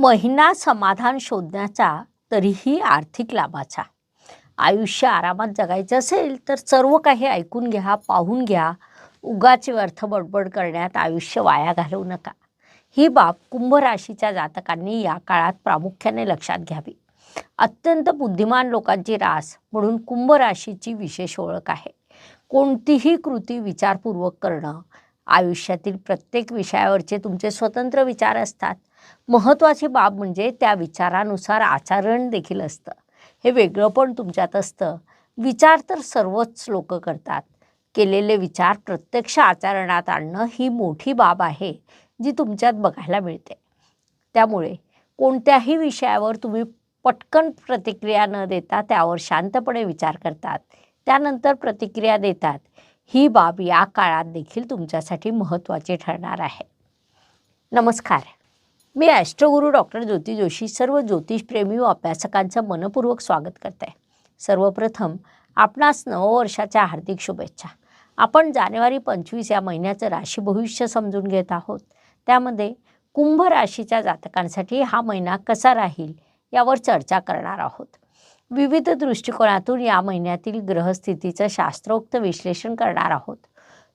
महिना समाधान शोधण्याचा तरीही आर्थिक लाभाचा. आयुष्य आरामात जगायचं असेल तर सर्व काही ऐकून घ्या पाहून घ्या. उगाचे अर्थ बडबड करण्यात आयुष्य वाया घालवू नका. ही बाब कुंभ राशीच्या जातकांनी या काळात प्रामुख्याने लक्षात घ्यावी. अत्यंत बुद्धिमान लोकांची रास म्हणून कुंभ राशीची विशेष ओळख आहे. कोणतीही कृती विचारपूर्वक करणं आयुष्यातील प्रत्येक विषयावरचे तुमचे स्वतंत्र विचार असतात. महत्त्वाची बाब म्हणजे त्या विचारानुसार आचरण देखील असतं. हे वेगळं पण तुमच्यात असतं. विचार तर सर्वच लोक करतात. केलेले विचार प्रत्यक्ष आचरणात आणणं ही मोठी बाब आहे जी तुमच्यात बघायला मिळते. त्यामुळे कोणत्याही विषयावर तुम्ही पटकन प्रतिक्रिया न देता त्यावर शांतपणे विचार करतात. त्यानंतर प्रतिक्रिया देतात. ही बाब या काळात देखील तुमच्यासाठी महत्त्वाची ठरणार आहे. नमस्कार. मी ॲस्ट्रोगुरू डॉक्टर ज्योती जोशी सर्व ज्योतिषप्रेमी व अभ्यासकांचं मनपूर्वक स्वागत करते आहे सर्वप्रथम आपणास नववर्षाच्या हार्दिक शुभेच्छा. आपण जानेवारी पंचवीस या महिन्याचं राशी भविष्य समजून घेत आहोत. त्यामध्ये कुंभ राशीच्या जातकांसाठी हा महिना कसा राहील यावर चर्चा करणार आहोत. विविध दृष्टिकोनातून या महिन्यातील ग्रहस्थितीचं शास्त्रोक्त विश्लेषण करणार आहोत.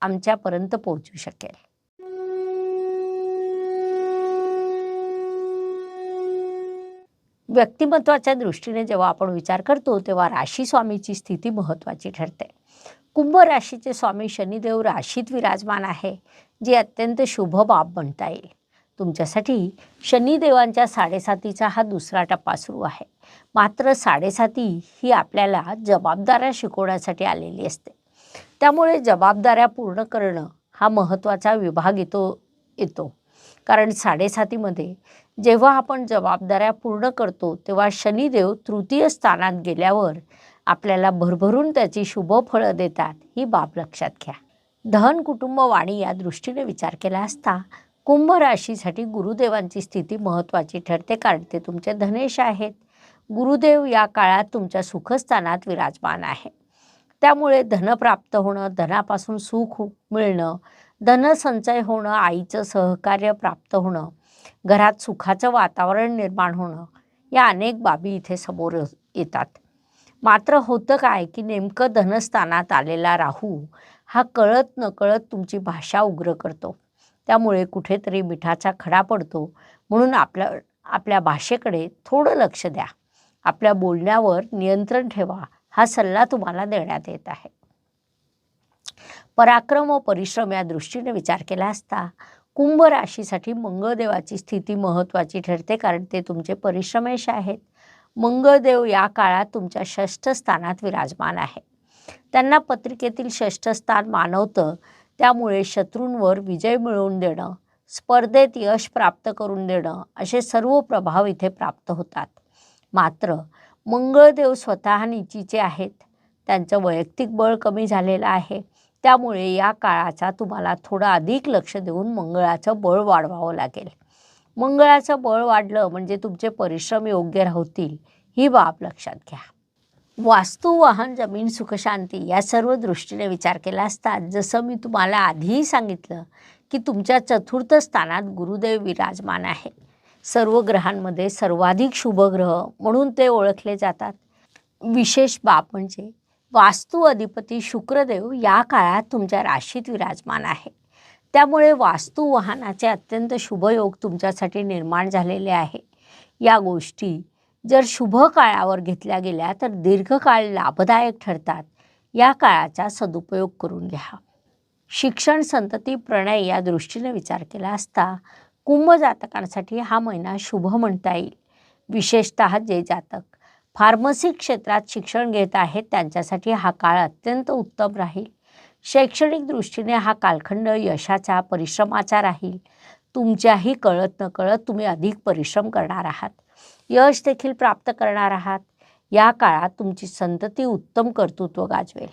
आमच्यापर्यंत पोहोचू शकेल. व्यक्तिमत्वाच्या दृष्टीने जेव्हा आपण विचार करतो तेव्हा राशी स्वामीची स्थिती महत्त्वाची ठरते. कुंभ राशीचे स्वामी शनिदेव राशीत विराजमान आहे जी अत्यंत शुभ बाब म्हणता येईल. तुमच्यासाठी शनिदेवांच्या साडेसातीचा हा दुसरा टप्पा सुरू आहे. मात्र साडेसाती ही आपल्याला जबाबदाऱ्या शिकवण्यासाठी आलेली असते. त्यामुळे जबाबदाऱ्या पूर्ण करणं हा महत्त्वाचा विभाग येतो येतो. कारण साडेसातीमध्ये जेव्हा आपण जबाबदाऱ्या पूर्ण करतो तेव्हा शनिदेव तृतीय स्थानात गेल्यावर आपल्याला भरभरून त्याची शुभ फळं देतात ही बाब लक्षात घ्या. धन कुटुंब वाणी या दृष्टीने विचार केला असता कुंभ राशीसाठी गुरुदेवांची स्थिती महत्त्वाची ठरते कारण ते तुमचे धनेश आहेत. गुरुदेव या काळात तुमच्या सुखस्थानात विराजमान आहे त्यामुळे धन प्राप्त होणं धनापासून सुख मिळणं धनसंचय होणं आईचं सहकार्य प्राप्त होणं घरात सुखाचं वातावरण निर्माण होणं या अनेक बाबी इथे समोर येतात. मात्र होतं काय की नेमकं धनस्थानात आलेला राहू हा कळत नकळत तुमची भाषा उग्र करतो. त्यामुळे कुठेतरी मिठाचा खडा पडतो. म्हणून आपल्या आपल्या भाषेकडे थोडं लक्ष द्या. आपल्या बोलण्यावर नियंत्रण ठेवा. हा सल्ला तुम्हाला देण्यात येत आहे. पराक्रम व परिश्रम या दृष्टीने विचार केला असता कुंभ राशीसाठी मंगळदेवाची स्थिती महत्त्वाची ठरते कारण ते तुमचे परिश्रमेश आहेत. मंगळदेव या काळात तुमच्या षष्ठ स्थानात विराजमान आहे. त्यांना पत्रिकेतील षष्ठ स्थान मानवतं त्यामुळे शत्रूंवर विजय मिळवून देणं स्पर्धेत यश प्राप्त करून देणं असे सर्व प्रभाव इथे प्राप्त होतात. मात्र मंगळदेव स्वतः निचीचे आहेत. त्यांचं वैयक्तिक बळ कमी झालेलं आहे. त्यामुळे या काळाचा तुम्हाला थोडं अधिक लक्ष देऊन मंगळाचं बळ वाढवावं लागेल. मंगळाचं बळ वाढलं म्हणजे तुमचे परिश्रम योग्य राहतील ही बाब लक्षात घ्या. वास्तू वाहन जमीन सुखशांती या सर्व दृष्टीने विचार केला असता जसं मी तुम्हाला आधीही सांगितलं की तुमच्या चतुर्थ स्थानात गुरुदेव विराजमान आहे सर्व ग्रहांमध्ये सर्वाधिक शुभग्रह म्हणून ते ओळखले जातात. विशेष बाब म्हणजे वास्तू अधिपती शुक्रदेव या काळात तुमच्या राशीत विराजमान आहे. त्यामुळे वास्तू वाहनाचे अत्यंत शुभयोग तुमच्यासाठी निर्माण झालेले आहे. या गोष्टी जर शुभ काळावर घेतल्या गेल्या तर दीर्घकाळ लाभदायक ठरतात. या काळाचा सदुपयोग करून घ्या. शिक्षण संतती प्रणय या दृष्टीने विचार केला असता कुंभ जातकांसाठी हा महिना शुभ म्हणता येईल. विशेषत जे जातक फार्मसी क्षेत्रात शिक्षण घेत आहेत त्यांच्यासाठी हा काळ अत्यंत उत्तम राहील. शैक्षणिक दृष्टीने हा कालखंड यशाचा परिश्रमाचा राहील. तुमच्याही कळत नकळत तुम्ही अधिक परिश्रम करणार आहात. यश देखील प्राप्त करणार आहात. या काळात तुमची संतती उत्तम कर्तृत्व गाजवेल.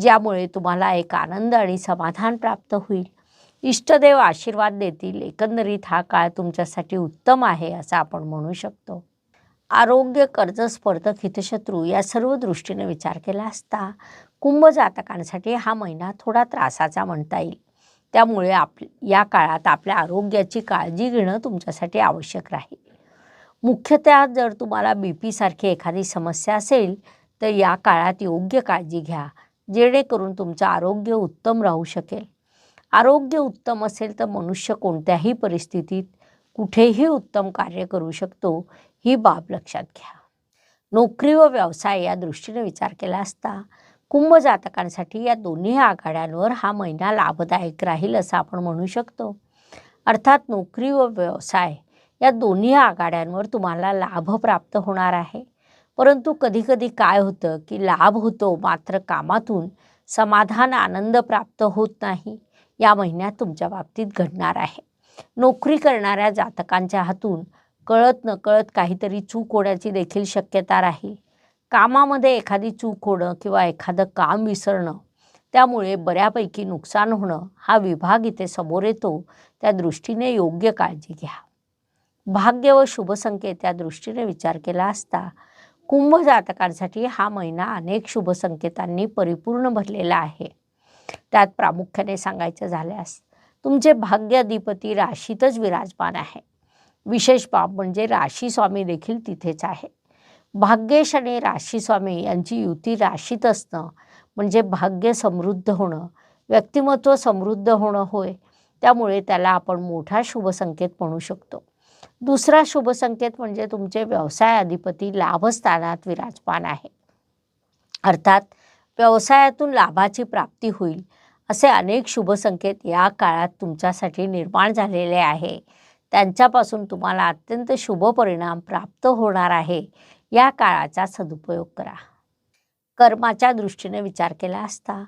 ज्यामुळे तुम्हाला एक आनंद आणि समाधान प्राप्त होईल. इष्टदेव आशीर्वाद देतील. एकंदरीत हा काळ तुमच्यासाठी उत्तम आहे असं आपण म्हणू शकतो. आरोग्य कर्ज स्पर्धक हितशत्रू या सर्व दृष्टीने विचार केला असता कुंभ जातकांसाठी हा महिना थोडा त्रासाचा म्हणता येईल. त्यामुळे आप या काळात आपल्या आरोग्याची काळजी घेणं तुमच्यासाठी आवश्यक राहील. मुख्यतः जर तुम्हाला बी पीसारखी एखादी समस्या असेल तर या काळात योग्य काळजी घ्या जेणेकरून तुमचं आरोग्य उत्तम राहू शकेल. आरोग्य उत्तम असेल तर मनुष्य कोणत्याही परिस्थितीत कुठेही उत्तम कार्य करू शकतो ही बाब लक्षात घ्या. नोकरी व व्यवसाय या दृष्टीने विचार केला असता कुंभ जातकांसाठी या दोन्ही आघाड्यांवर हा महिना लाभदायक राहील असं आपण म्हणू शकतो. अर्थात नोकरी व व्यवसाय या दोन्ही आघाड्यांवर तुम्हाला लाभ प्राप्त होणार आहे. परंतु कधीकधी काय होतं की लाभ होतो मात्र कामातून समाधान आनंद प्राप्त होत नाही. या महिन्यात तुमच्या बाबतीत घडणार आहे. नोकरी करणाऱ्या जातकांच्या हातून कळत नकळत काहीतरी चूक होण्याची देखील शक्यता राहील. कामामध्ये एखादी चूक होणं किंवा एखादं काम विसरणं त्यामुळे बऱ्यापैकी नुकसान होणं हा विभाग इथे समोर येतो. त्या दृष्टीने योग्य काळजी घ्या. भाग्य व शुभसंकेत या दृष्टीने विचार केला असता कुंभ जातकांसाठी हा महिना अनेक शुभसंकेतांनी परिपूर्ण भरलेला आहे. त्यात प्रामुख्याने सांगायचं झाल्यास तुमचे भाग्याधिपती राशीतच विराजमान आहे. विशेष बाब म्हणजे राशी स्वामी देखील तिथेच आहे. भाग्येश आणि राशी स्वामी यांची युती राशीत असणं म्हणजे भाग्य समृद्ध होणं व्यक्तिमत्व समृद्ध होणं होय त्यामुळे त्याला आपण मोठा शुभसंकेत म्हणू शकतो. दुसरा शुभसंकेत म्हणजे तुमचे व्यवसाय अधिपती लाभस्थानात विराजमान आहे. अर्थात व्यवसायातून लाभाची प्राप्ती होईल असे अनेक शुभसंकेत या काळात तुमच्यासाठी निर्माण झालेले आहे. त्यांच्यापासून तुम्हाला अत्यंत शुभ परिणाम प्राप्त होणार आहे. या काळाचा सदुपयोग करा. कर्माच्या दृष्टीने विचार केला असता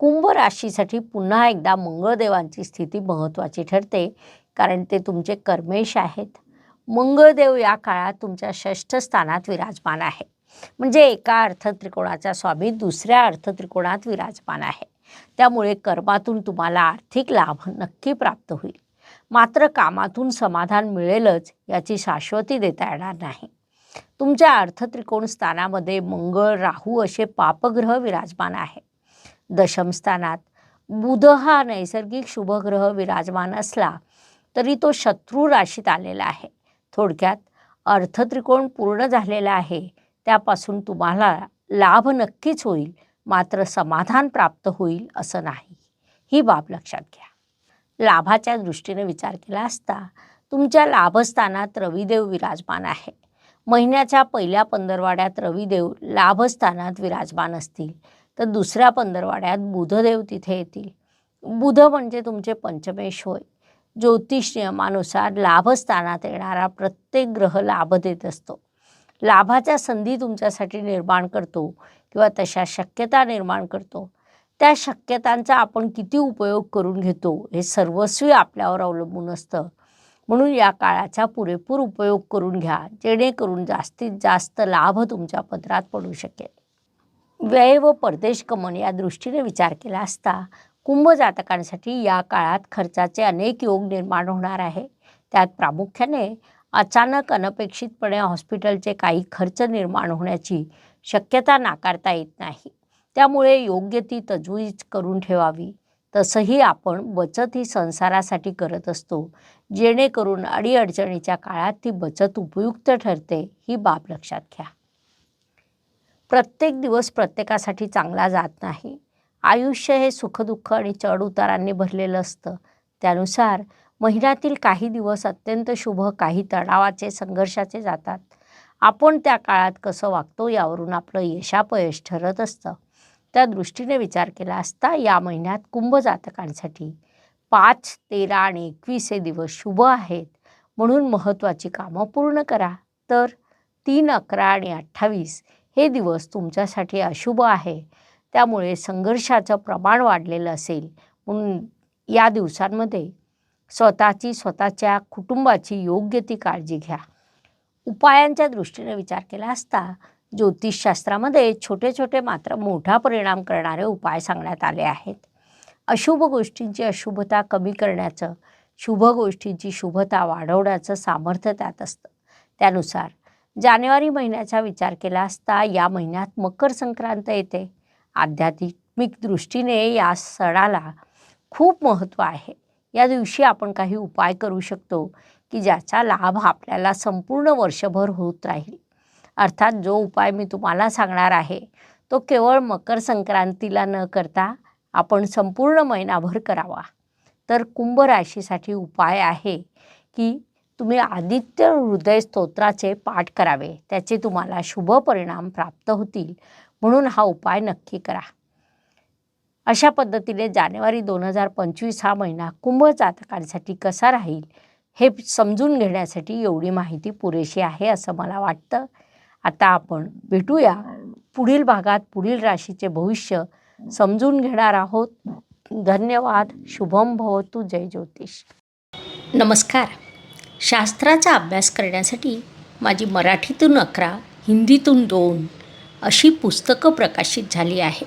कुंभ राशीसाठी पुन्हा एकदा मंगळदेवांची स्थिती महत्त्वाची ठरते कारण ते तुमचे कर्मेश आहेत. मंगळदेव या काळात तुमच्या षष्ठ स्थानात विराजमान आहे म्हणजे एका अर्थत्रिकोणाचा स्वामी दुसऱ्या अर्थत्रिकोणात विराजमान आहे. त्यामुळे कर्मातून तुम्हाला आर्थिक लाभ नक्की प्राप्त होईल. मात्र कामातून समाधान मिळेलच याची शाश्वती देता येणार नाही. तुमच्या अर्थत्रिकोण स्थानामध्ये मंगळ राहू असे पापग्रह विराजमान आहे. दशम स्थानात बुध हा नैसर्गिक शुभग्रह विराजमान असला तरी तो शत्रू राशीत आलेला आहे. थोडक्यात अर्थत्रिकोण पूर्ण झालेला आहे त्यापासून तुम्हाला लाभ नक्कीच होईल मात्र समाधान प्राप्त होईल असं नाही. ही बाब लक्षात घ्या. लाभाच्या दृष्टीने विचार केला असता तुमच्या लाभस्थानात रविदेव विराजमान आहे. महिन्याच्या पहिल्या पंधरवाड्यात रविदेव लाभस्थानात विराजमान असतील तर दुसऱ्या पंधरवाड्यात बुधदेव तिथे येतील. बुध म्हणजे तुमचे पंचमेश होय. ज्योतिष नियमानुसार लाभस्थानात येणारा प्रत्येक ग्रह लाभ देत असतो. लाभाच्या संधी तुमच्यासाठी निर्माण करतो किंवा तशा शक्यता निर्माण करतो. त्या शक्यतांचा आपण किती उपयोग करून घेतो हे सर्वस्वी आपल्यावर अवलंबून असतं. म्हणून या काळाचा पुरेपूर उपयोग करून घ्या जेणेकरून जास्तीत जास्त लाभ तुमच्या पदरात पडू शकेल. व्यय व परदेश गमन या दृष्टीने विचार केला असता कुंभ जातकांसाठी या काळात खर्चाचे अनेक योग निर्माण होणार आहे. त्यात प्रामुख्याने अचानक अनपेक्षितपणे हॉस्पिटलचे काही खर्च निर्माण होण्याची शक्यता नाकारता येत नाही. त्यामुळे योग्य ती तजवीज करून ठेवावी. तसंही आपण बचत ही संसारासाठी करत असतो जेणेकरून अडीअडचणीच्या काळात ती बचत उपयुक्त ठरते ही बाब लक्षात घ्या. प्रत्येक दिवस प्रत्येकासाठी चांगला जात नाही. आयुष्य हे सुखदुःख आणि चढउतारांनी भरलेलं असतं. त्यानुसार महिन्यातील काही दिवस अत्यंत शुभ काही तणावाचे संघर्षाचे जातात. आपण त्या काळात कसं वागतो यावरून आपलं यशापयश ठरत असतं. त्या दृष्टीने विचार केला असता या महिन्यात कुंभ जातकांसाठी पाच तेरा आणि एकवीस हे दिवस शुभ आहेत. म्हणून महत्त्वाची कामं पूर्ण करा. तर तीन अकरा आणि अठ्ठावीस हे दिवस तुमच्यासाठी अशुभ आहे. त्यामुळे संघर्षाचं प्रमाण वाढलेलं असेल. म्हणून या दिवसांमध्ये स्वतःची स्वतःच्या कुटुंबाची योग्य ती काळजी घ्या. उपायांच्या दृष्टीने विचार केला असता ज्योतिषशास्त्रामध्ये छोटे छोटे मात्र मोठा परिणाम करणारे उपाय सांगण्यात आले आहेत. अशुभ गोष्टींची अशुभता कमी करण्याचं शुभ गोष्टींची शुभता वाढवण्याचं सामर्थ्य त्यात असतं. त्यानुसार जानेवारी महिन्याचा विचार केला असता या महिन्यात मकर संक्रांत येते. आध्यात्मिक दृष्टीने या सणाला खूप महत्त्व आहे. या दिवशी आपण काही उपाय करू शकतो की ज्याचा लाभ आपल्याला संपूर्ण वर्षभर होत राहील. अर्थात जो उपाय मी तुम्हाला सांगणार आहे तो केवळ मकर संक्रांतीला न करता आपण संपूर्ण महिनाभर करावा. तर कुंभ राशीसाठी उपाय आहे की तुम्ही आदित्य हृदय स्तोत्राचे पाठ करावे त्याचे तुम्हाला शुभ परिणाम प्राप्त होतील. म्हणून हा उपाय नक्की करा. अशा पद्धतीने जानेवारी दोन हजार पंचवीस हा महिना कुंभ जातकांसाठी कसा राहील हे समजून घेण्यासाठी एवढी माहिती पुरेशी आहे असं मला वाटतं. आता आपण भेटूया पुढील भागात पुढील राशीचे भविष्य समजून घेणार आहोत. धन्यवाद शुभम भवतु जय ज्योतिष. नमस्कार. शास्त्राचा अभ्यास करण्यासाठी माझी मराठीतून अकरा हिंदीतून दोन अशी पुस्तकं प्रकाशित झाली आहे